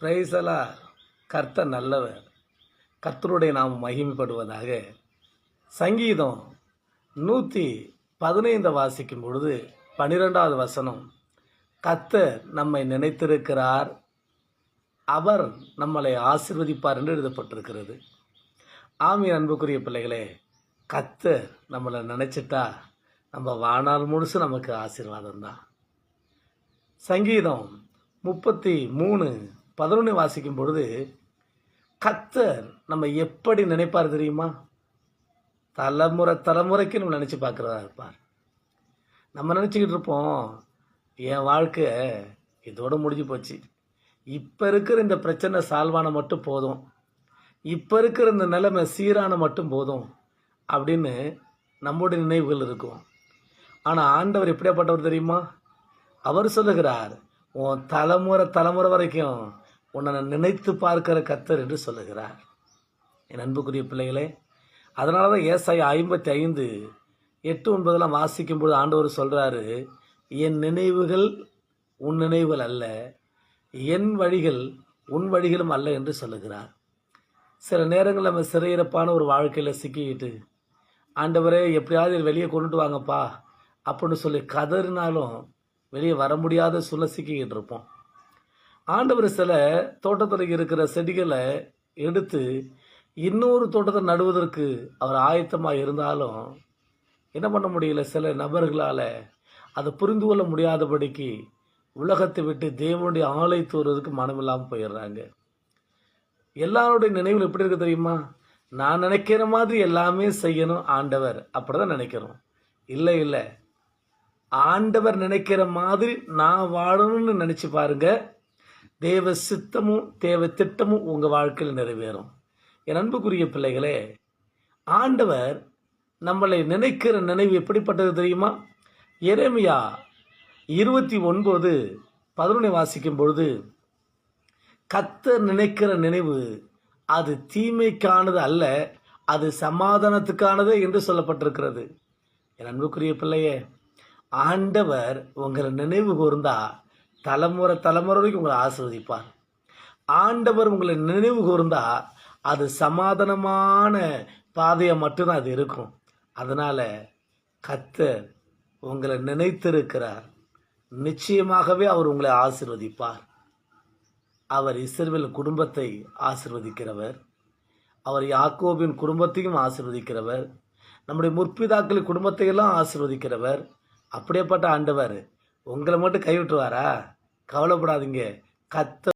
பிரைசலா கர்த்த நல்லவர். கர்த்தருடைய நாம் மகிமைப்படுவதாக சங்கீதம் நூற்றி பதினைந்து வாசிக்கும் பொழுது பன்னிரெண்டாவது வசனம் கர்த்தர் நம்மை நினைத்திருக்கிறார். அவர் நம்மளை ஆசிர்வதிப்பார் என்று எழுதப்பட்டிருக்கிறது. ஆமி அன்புக்குரிய பிள்ளைகளே கர்த்தர் நம்மளை நினச்சிட்டா நம்ம வாழ்நாள் முழுசு நமக்கு ஆசீர்வாதம் தான். சங்கீதம் முப்பத்தி மூணு பதினொன்று வாசிக்கும் பொழுது கத்தர் நம்ம எப்படி நினைப்பார் தெரியுமா? தலைமுறை தலைமுறைக்கு நம்ம நினச்சி பார்க்குறதா இருப்பார். நம்ம நினச்சிக்கிட்டு இருப்போம் என் வாழ்க்கை இதோடு முடிஞ்சு போச்சு. இப்போ இருக்கிற இந்த பிரச்சனை சால்வான மட்டும் போதும். இப்போ இருக்கிற இந்த நிலைமை சீரான மட்டும் போதும் அப்படின்னு நம்முடைய நினைவுகள் இருக்கும். ஆனால் ஆண்டவர் எப்படியாப்பட்டவர் தெரியுமா? அவர் சொல்லுகிறார் உன் தலைமுறை தலைமுறை வரைக்கும் உன்னை நான் நினைத்து பார்க்கிற கத்தர் என்று சொல்லுகிறார். என் அன்புக்குரிய பிள்ளைகளே அதனால தான் ஏசாய் ஐம்பத்தி ஐந்து எட்டு ஒன்பதெல்லாம் வாசிக்கும்போது ஆண்டவர் சொல்கிறாரு என் நினைவுகள் உன் நினைவுகள் அல்ல என் வழிகள் உன் வழிகளும் அல்ல என்று சொல்லுகிறார். சில நேரங்களில் நம்ம சிறையிறப்பான ஒரு வாழ்க்கையில் சிக்கிக்கிட்டு ஆண்டவரே எப்படியாவது வெளியே கொண்டுட்டு வாங்கப்பா அப்படின்னு சொல்லி கதறினாலும் வெளியே வர முடியாத சூழ்நிலை சிக்கிக்கிட்டு இருப்போம். ஆண்டவர் சில தோட்டத்தில் இருக்கிற செடிகளை எடுத்து இன்னொரு தோட்டத்தை நடுவதற்கு அவர் ஆயத்தமாக இருந்தாலும் என்ன பண்ண முடியல? சில நபர்களால் அதை புரிந்து கொள்ள முடியாதபடிக்கு உலகத்தை விட்டு தேவனுடைய ஆலயத்து வருவதற்கு மனமில்லாமல் போயிடுறாங்க. எல்லாருடைய நினைவில் எப்படி இருக்கு தெரியுமா? நான் நினைக்கிற மாதிரி எல்லாமே செய்யணும் ஆண்டவர். அப்படி தான் நினைக்கிறோம். இல்லை இல்லை. ஆண்டவர் நினைக்கிற மாதிரி நான் வாழணும்னு நினச்சி பாருங்கள் தேவ சித்தமும் தேவ திட்டமும் உங்கள் வாழ்க்கையில் நிறைவேறும். என் அன்புக்குரிய பிள்ளைகளே ஆண்டவர் நம்மளை நினைக்கிற நினைவு எப்படிப்பட்டது தெரியுமா? எரேமியா இருபத்தி ஒன்பது பதினொன்று வாசிக்கும் பொழுது கத்தர் நினைக்கிற நினைவு அது தீமைக்கானது அல்ல அது சமாதானத்துக்கானது என்று சொல்லப்பட்டிருக்கிறது. என் அன்புக்குரிய பிள்ளையே ஆண்டவர் உங்களை நினைவு கூர்ந்தா தலைமுறை தலைமுறை வரைக்கும் உங்களை ஆசிர்வதிப்பார். ஆண்டவர் உங்களை நினைவு கூர்ந்தா அது சமாதானமான பாதையாக மட்டும்தான் அது இருக்கும். அதனால் கத்தர் உங்களை நினைத்திருக்கிறார். நிச்சயமாகவே அவர் உங்களை ஆசிர்வதிப்பார். அவர் இஸ்ரேல் குடும்பத்தை ஆசிர்வதிக்கிறவர். அவர் யாக்கோபின் குடும்பத்தையும் ஆசிர்வதிக்கிறவர். நம்முடைய முற்பிதாக்களின் குடும்பத்தையெல்லாம் ஆசிர்வதிக்கிறவர். அப்படியேப்பட்ட ஆண்டவர் உங்களை மட்டும் கைவிட்டுவாரா கவலைப்படாதீங்க. கத்த